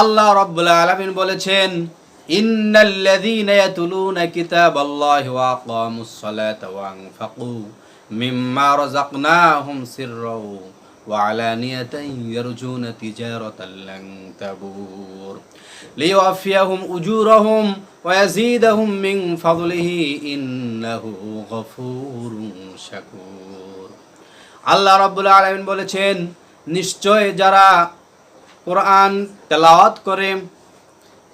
আল্লাহ রব্বুল আলামিন বলেছেন, ইন্নাল্লাযীনা ইয়াতুলুনা কিতাবাল্লাহি ওয়া আকামুস সালাতা ওয়া আনফাকু মিম্মা রাযাকনাহুম সিররাও ওয়া আলানিয়াতান ইয়ারজুনা তিজারাতান লান তাবুর লিওয়াফিয়াহুম উজুরাহুম ওয়া ইয়াজিদাহুম মিন ফাদলিহি ইন্নাহু গফুরুন শাকুর। আল্লাহ রাব্বুল আলামিন বলেছেন, নিশ্চয় যারা কোরআন তেলাওয়াত করে,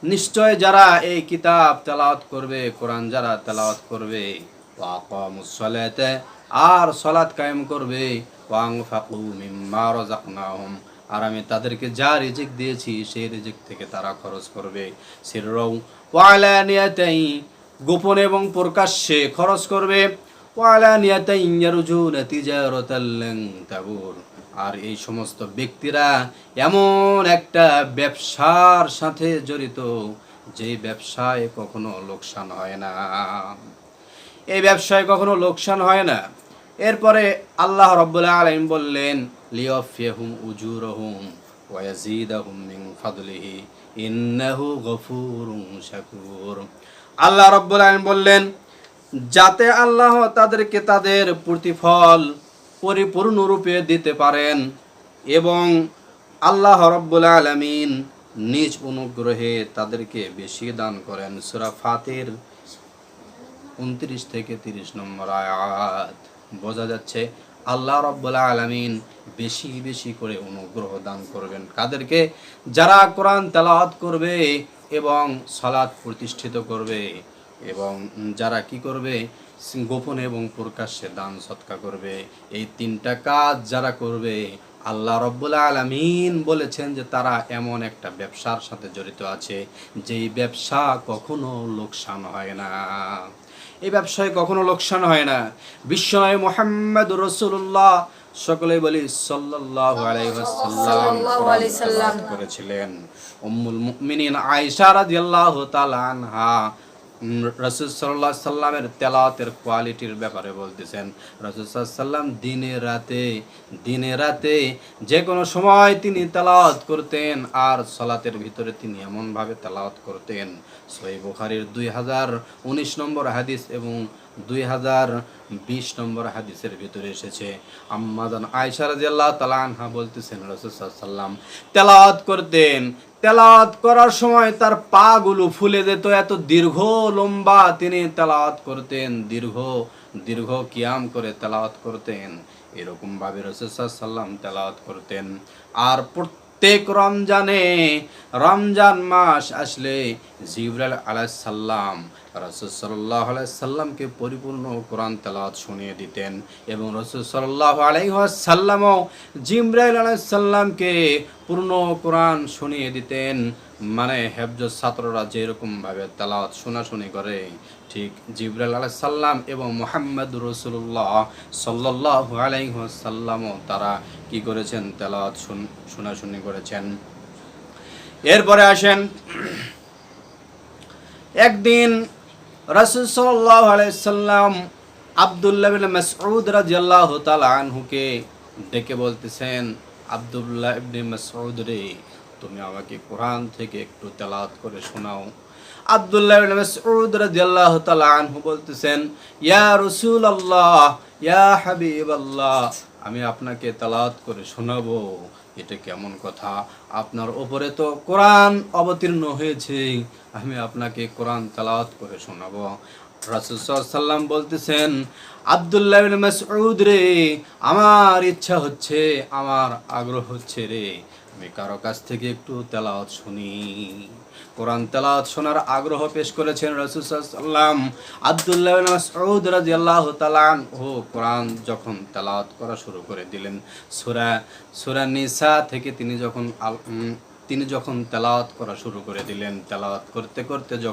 নিশ্চয় যারা এই কিতাব তেলাওয়াত করবে, কোরআন যারা তেলাওয়াত করবে আর সলাত কায়েম করবে ওয়াং ফাকু আর আমি তাদেরকে যা রিজিক দিয়েছি, সেই রিজিক থেকে তারা খরচ করবে। সিররাও ওয়ালানিয়াতাই গোপন এবং প্রকাশ্যে খরচ করবে। ওয়ালানিয়াতাই ইয়ারজুনা তিজারাতাল লান তাবুর। আর এই সমস্ত ব্যক্তিরা এমন একটা ব্যবসার সাথে জড়িত যে ব্যবসায় কখনো লোকসান হয় না। এই ব্যবসায় কখনো লোকসান হয় না। এরপরে আল্লাহ রব্বুল্লাহ আলাইম বললেন, লিয়ফিয়াহুম উজুরহুম ওয়াজিদাহুম আল্লাহ রব্বুল আলামিন বললেন, যাতে আল্লাহ তাদেরকে তাদের প্রতিফল পরিপূর্ণরূপে দিতে পারেন এবং আল্লাহ রব্বুল আলামিন নিজ অনুগ্রহে তাদেরকে বেশি দান করেন। সূরা ফাতির উনত্রিশ থেকে তিরিশ নম্বর আয়াত। বোঝা যাচ্ছে আল্লাহ রব্বুল আলামিন বেশি বেশি করে অনুগ্রহ দান করবেন কাদেরকে? যারা কোরআন তেলাওয়াত করবে এবং সালাত প্রতিষ্ঠিত করবে এবং যারা কি করবে? গোপনে এবং প্রকাশ্যে দান সৎকা করবে। এই তিনটা কাজ যারা করবে আল্লাহ রব্বুল আলামিন বলেছেন যে তারা এমন একটা ব্যবসার সাথে জড়িত আছে যেই ব্যবসা কখনো লোকসান হয় না। এই ব্যবসায় কখনো লোকসান হয় না। বিশ্বনয় মোহাম্মদ রসুল্লাহ সকলে বলি সাল্লাম। করেছিলেন। উম্মুল মুমিনিন আয়েশা রাদিয়াল্লাহু তাআলা আনহা উম, রাসূল আলাইহি সাল্লামের তেলাওয়াতের কোয়ালিটির ব্যাপারে বলতেছেন, রাসূল সাল্লাম দিনে রাতে দিনে রাতে যে কোনো সময় তিনি তেলাওয়াত করতেন আর সলাতের ভিতরে তিনি এমনভাবে তেলাওয়াত করতেন। সহি বুখারির দুই হাজার উনিশ নম্বর হাদিস এবং দুই হাজার বিশ নম্বর হাদিসের ভিতরে এসেছে। আম্মাদান আয়সা রাদিয়াল্লাহু তাআলা আনহা বলতেছেন, রাসূল সাল্লাল্লাহু আলাইহি সাল্লাম তেলাওয়াত করতেন। তেলাওয়াত করার সময় তার পা গুলো ফুলে যেত, এত দীর্ঘ, লম্বা তিনি তেলাওয়াত করতেন। দীর্ঘ দীর্ঘ কিয়াম করে তেলাওয়াত করতেন। এরকম ভাবে রাসূল সাল্লাল্লাহু সাল্লাম তেলাওয়াত করতেন। আর প্রত্যেক রমজানে, রমজান মাস আসলে জিবরাল আলাইহিস সাল্লাম রাসূল সাল্লামকে পরিপূর্ণ কোরআন তেলাওয়াত শুনিয়ে দিতেন এবং রাসূল সাল্লাল্লাহু আলাইহি ওয়াসাল্লামও জিবরাইল আলাইহিস পূর্ণ কোরআন শুনিয়ে দিতেন। মানে হেফজ ছাত্ররা যেরকম ভাবে তেলাওয়াত শোনাশুনি করে, ঠিক জিবরাইল আলাইহিস সাল্লাম এবং মোহাম্মদ রসুল্লাহ সাল্লাল্লাহু আলাইহি ওয়াসাল্লামও তারা কি করেছেন? শুন- শোনাশুনি করেছেন। এরপরে আসেন, একদিন রাসূল সাল্লাল্লাহু আলাইহি সাল্লাম আব্দুল্লাহ বিন মাসউদ রাদিয়াল্লাহু তাআলা আনহুকে ডেকে বলতেছেন, আব্দুল্লাহ ইবনে মাসউদ রে, তুমি আমাকে কোরআন থেকে একটু তেলাওয়াত করে শোনাও। আব্দুল্লাহ ইবনে মাসউদ রাদিয়াল্লাহু তাআলা আনহু বলতেছেন, ইয়া রাসূলুল্লাহ, ইয়া হাবিবাল্লাহ, আমি আপনাকে তেলাওয়াত করে শোনাবো। এটা কেমন কথা? আপনার ওপরে তো কোরআন অবতীর্ণ হয়েছে। আমি আপনাকে কোরআন তালাত করে শোনাব। রাসুসাল্লাম বলতেছেন, আবদুল্লাহ মাসউদ রে, আমার ইচ্ছা হচ্ছে, আমার আগ্রহ হচ্ছে রে। আমি কারও কাছ থেকে একটু তেলাওয়াত শুনি। কোরআন তেলাওয়াত শোনার আগ্রহ পেশ করেছেন রাসূল সাল্লাম আব্দুল্লাহ ইবনে মাসউদ রাদিয়াল্লাহু তাআলা ও কোরআন যখন তেলাওয়াত করা শুরু করে দিলেন, সূরা সূরা নিসা থেকে তিনি যখন তিনি যখন তেলাওয়াত করা শুরু করে দিলেন, তেলাওয়াত করতে করতে যখন